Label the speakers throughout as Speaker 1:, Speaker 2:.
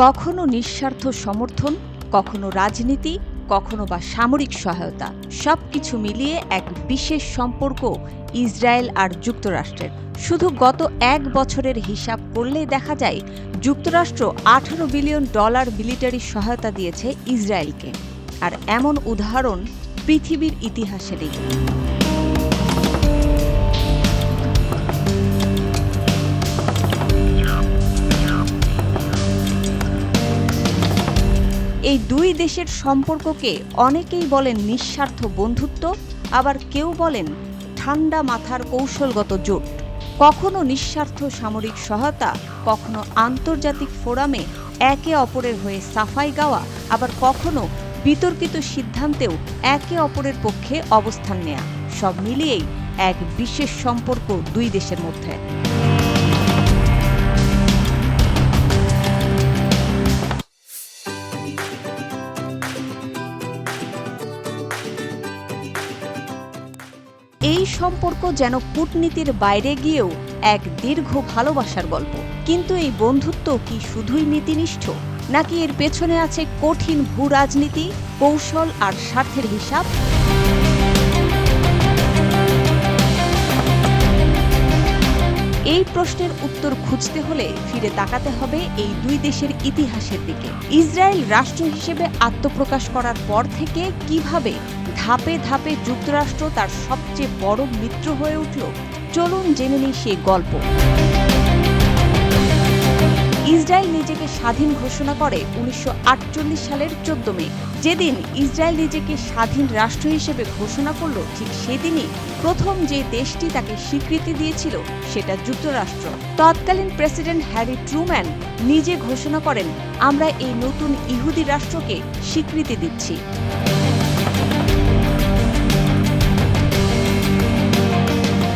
Speaker 1: কখনো নিঃস্বার্থ সমর্থন, কখনো রাজনীতি, কখনো বা সামরিক সহায়তা, সবকিছু মিলিয়ে এক বিশেষ সম্পর্ক ইসরায়েল আর যুক্তরাষ্ট্রের। শুধু গত এক বছরের হিসাব করলেই দেখা যায়, যুক্তরাষ্ট্র আঠারো বিলিয়ন ডলার মিলিটারি সহায়তা দিয়েছে ইসরায়েলকে। আর এমন উদাহরণ পৃথিবীর ইতিহাসে নেই। এই দুই দেশের সম্পর্ককে অনেকেই বলেন নিঃস্বার্থ বন্ধুত্ব, আবার কেউ বলেন ঠান্ডা মাথার কৌশলগত জোট। কখনো নিঃস্বার্থ সামরিক সহায়তা, কখনো আন্তর্জাতিক ফোরামে একে অপরের হয়ে সাফাই গাওয়া, আবার কখনো বিতর্কিত সিদ্ধান্তেও একে অপরের পক্ষে অবস্থান নেয়া। সব মিলিয়েই এক বিশেষ সম্পর্ক দুই দেশের মধ্যে। সম্পর্ক যেন কূটনীতির বাইরে গিয়েও এক দীর্ঘ ভালোবাসার গল্প। কিন্তু এই বন্ধুত্ব কি শুধুই নীতিনিষ্ঠ? নাকি এর পেছনে আছে কঠিন ভূ রাজনীতি কৌশল আর স্বার্থের হিসাব? এই প্রশ্নের উত্তর খুঁজতে হলে ফিরে তাকাতে হবে এই দুই দেশের ইতিহাসের দিকে। ইসরায়েল রাষ্ট্র হিসেবে আত্মপ্রকাশ করার পর থেকে কীভাবে ধাপে ধাপে যুক্তরাষ্ট্র তার সবচেয়ে বড় মিত্র হয়ে উঠল? চলুন জেনে নিই সেই গল্প। ইসরায়েল নিজেকে স্বাধীন ঘোষণা করে উনিশশো আটচল্লিশ সালের চোদ্দ মে। যেদিন ইসরায়েল নিজেকে স্বাধীন রাষ্ট্র হিসেবে ঘোষণা করল, ঠিক সেদিনই প্রথম যে দেশটি তাকে স্বীকৃতি দিয়েছিল সেটা যুক্তরাষ্ট্র। তৎকালীন প্রেসিডেন্ট হ্যারি ট্রুম্যান নিজে ঘোষণা করেন, আমরা এই নতুন ইহুদি রাষ্ট্রকে স্বীকৃতি দিচ্ছি।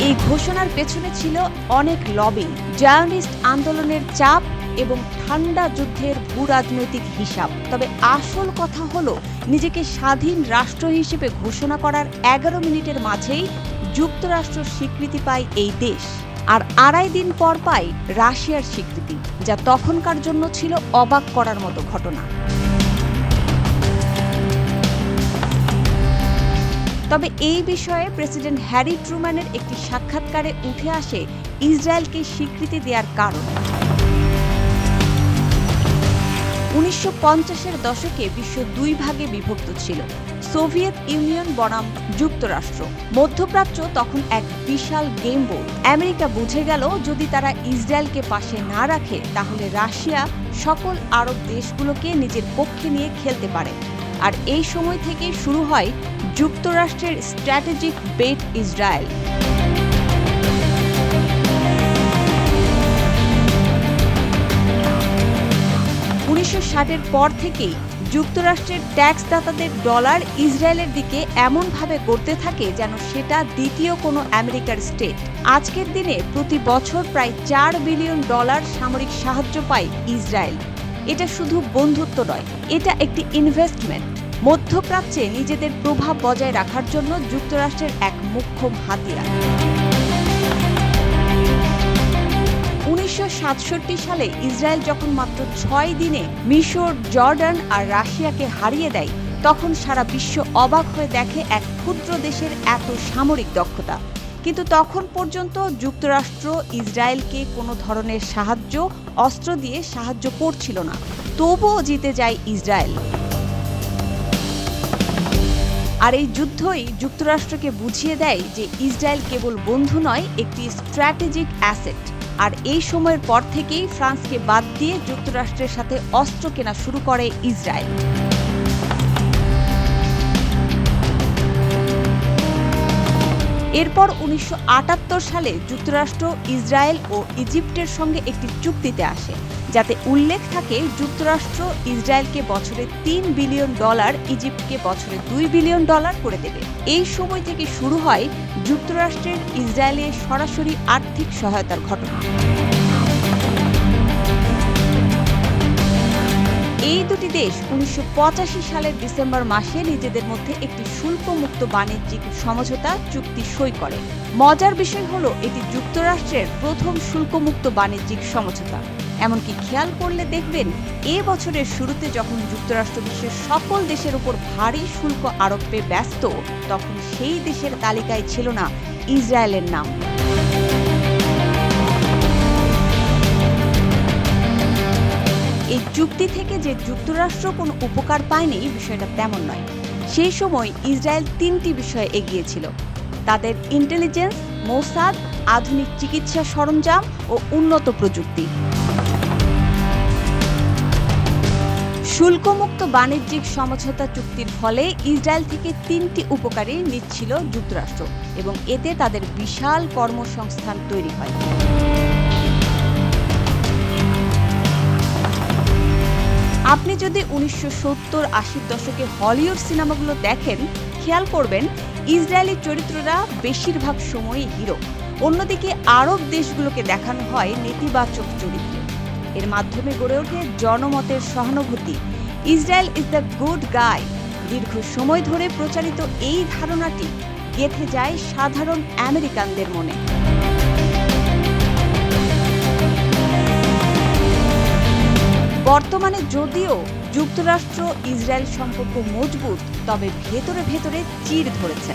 Speaker 1: এই ঘোষণার পেছনে ছিল অনেক লবিং, জায়নিস্ট আন্দোলনের চাপ এবং ঠান্ডা যুদ্ধের ভূ রাজনৈতিক হিসাব। তবে আসল কথা হলো, নিজেকে স্বাধীন রাষ্ট্র হিসেবে ঘোষণা করার এগারো মিনিটের মাঝেই যুক্তরাষ্ট্র স্বীকৃতি পায় এই দেশ। আর আড়াই দিন পর পায় রাশিয়ার স্বীকৃতি, যা তখনকার জন্য ছিল অবাক করার মতো ঘটনা। তবে এই বিষয়ে প্রেসিডেন্ট হ্যারি ট্রুম্যানের একটি সাক্ষাৎকারে উঠে আসে ইসরায়েলকে স্বীকৃতি দেওয়ার কারণ। উনিশশো পঞ্চাশের দশকে বিশ্ব দুই ভাগে বিভক্ত ছিল, সোভিয়েত ইউনিয়ন বনাম যুক্তরাষ্ট্র। মধ্যপ্রাচ্য তখন এক বিশাল গেম বোর্ড। আমেরিকা বুঝে গেল, যদি তারা ইসরায়েলকে পাশে না রাখে, তাহলে রাশিয়া সকল আরব দেশগুলোকে নিজের পক্ষে নিয়ে খেলতে পারে। আর এই সময় থেকে শুরু হয় যুক্তরাষ্ট্রের স্ট্র্যাটেজিক বেট ইসরায়েল। উনিশশো ষাটের পর থেকেই যুক্তরাষ্ট্রের ট্যাক্সদাতাদের ডলার ইসরায়েলের দিকে এমনভাবে গড়তে থাকে যেন সেটা দ্বিতীয় কোনো আমেরিকার স্টেট। আজকের দিনে প্রতি বছর প্রায় চার বিলিয়ন ডলার সামরিক সাহায্য পায় ইসরায়েল। এটা শুধু বন্ধুত্ব নয়, এটা একটি ইনভেস্টমেন্ট মধ্যপ্রাচ্যে নিজেদের প্রভাব বজায় রাখার জন্য যুক্তরাষ্ট্রের এক মুখ্য হাতিয়ার। উনিশশো সাতষট্টি সালে ইসরায়েল যখন মাত্র ছয় দিনে মিশর, জর্ডান আর রাশিয়াকে হারিয়ে দেয়, তখন সারা বিশ্ব অবাক হয়ে দেখে এক ক্ষুদ্র দেশের এত সামরিক দক্ষতা। কিন্তু তখন পর্যন্ত যুক্তরাষ্ট্র ইসরায়েলকে কোনো ধরনের সাহায্য, অস্ত্র দিয়ে সাহায্য করছিল না। তবুও জিতে যায় ইসরায়েল। আর এই যুদ্ধই যুক্তরাষ্ট্রকে বুঝিয়ে দেয় যে ইসরায়েল কেবল বন্ধু নয়, একটি স্ট্র্যাটেজিক অ্যাসেট। আর এই সময়ের পর থেকেই ফ্রান্সকে বাদ দিয়ে যুক্তরাষ্ট্রের সাথে অস্ত্র কেনা শুরু করে ইসরায়েল। এরপর উনিশশো আটাত্তর সালে যুক্তরাষ্ট্র, ইসরায়েল ও ইজিপ্টের সঙ্গে একটি চুক্তিতে আসে। যাতে উল্লেখ থাকে যুক্তরাষ্ট্র ইসরায়েলকে বছরে তিন বিলিয়ন ডলার, ইজিপ্টকে বছরে দুই বিলিয়ন ডলার করে দেবে। এই সময় থেকে শুরু হয় যুক্তরাষ্ট্রের ইসরায়েলে সরাসরি আর্থিক সহায়তার ঘটনা। এই দুটি দেশ উনিশশো পঁচাশি সালের ডিসেম্বর মাসে নিজেদের মধ্যে একটি শুল্কমুক্ত বাণিজ্যিক সমঝোতা চুক্তি সই করে। মজার বিষয় হলো, এটি যুক্তরাষ্ট্রের প্রথম শুল্কমুক্ত বাণিজ্যিক সমঝোতা। এমনকি খেয়াল করলে দেখবেন, এ বছরের শুরুতে যখন যুক্তরাষ্ট্র বিশ্বের সকল দেশের উপর ভারী শুল্ক আরোপে ব্যস্ত, তখন সেই দেশের তালিকায় ছিল না ইসরায়েলের নাম। এই চুক্তি থেকে যে যুক্তরাষ্ট্র কোনো উপকার পায়নি, বিষয়টা তেমন নয়। সেই সময় ইসরায়েল তিনটি বিষয়ে এগিয়েছিল তাদের ইন্টেলিজেন্স মোসাদ, আধুনিক চিকিৎসা সরঞ্জাম ও উন্নত প্রযুক্তি। শুল্কমুক্ত বাণিজ্যিক সমঝোতা চুক্তির ফলে ইসরায়েল থেকে তিনটি উপকারী নিচ্ছিল যুক্তরাষ্ট্র এবং এতে তাদের বিশাল কর্মসংস্থান তৈরি হয়। আপনি যদি উনিশশো সত্তর আশির দশকে হলিউড সিনেমাগুলো দেখেন, খেয়াল করবেন ইসরায়েলি চরিত্ররা বেশিরভাগ সময়ই হিরো। অন্যদিকে আরব দেশগুলোকে দেখানো হয় নেতিবাচক চরিত্র। এর মাধ্যমে গড়ে ওঠে জনমতের সহানুভূতি। Israel is the good guy দীর্ঘ সময় ধরে প্রচারিত এই ধারণাটি গেঁথে যায় সাধারণ আমেরিকানদের মনে। বর্তমানে যদিও যুক্তরাষ্ট্র ইসরায়েল সম্পর্ক মজবুত, তবে ভেতরে ভেতরে চির ধরেছে।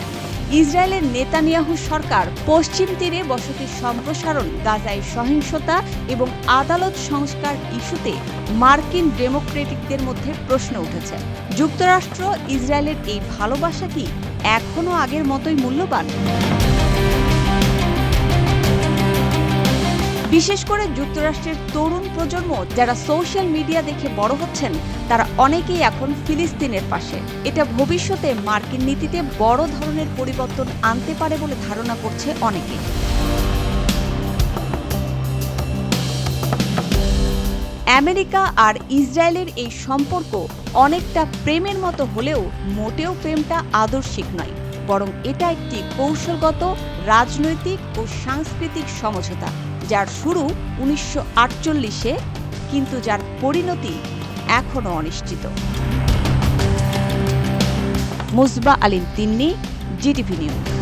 Speaker 1: ইসরায়েলের নেতানিয়াহু সরকার পশ্চিম তীরে বসতির সম্প্রসারণ, গাজায় সহিংসতা এবং আদালত সংস্কার ইস্যুতে মার্কিন ডেমোক্রেটিকদের মধ্যে প্রশ্ন উঠেছে। যুক্তরাষ্ট্র ইসরায়েলের এই ভালোবাসা কি এখনও আগের মতোই মূল্যবান? বিশেষ করে যুক্তরাষ্ট্রের তরুণ প্রজন্ম যারা সোশ্যাল মিডিয়া দেখে বড় হচ্ছেন, তারা অনেকেই এখন ফিলিস্তিনের পাশে। এটা ভবিষ্যতে মার্কিন নীতিতে বড় ধরনের পরিবর্তন আনতে পারে বলে ধারণা করছে অনেকে। আমেরিকা আর ইসরায়েলের এই সম্পর্ক অনেকটা প্রেমের মতো হলেও মোটেও প্রেমটা আদর্শিক নয়, বরং এটা একটি কৌশলগত, রাজনৈতিক ও সাংস্কৃতিক সমঝোতা। যার শুরু উনিশশো আটচল্লিশে কিন্তু যার পরিণতি এখনও অনিশ্চিত। মুসবা আলিম তিন্নি জিটিভি নিউজ।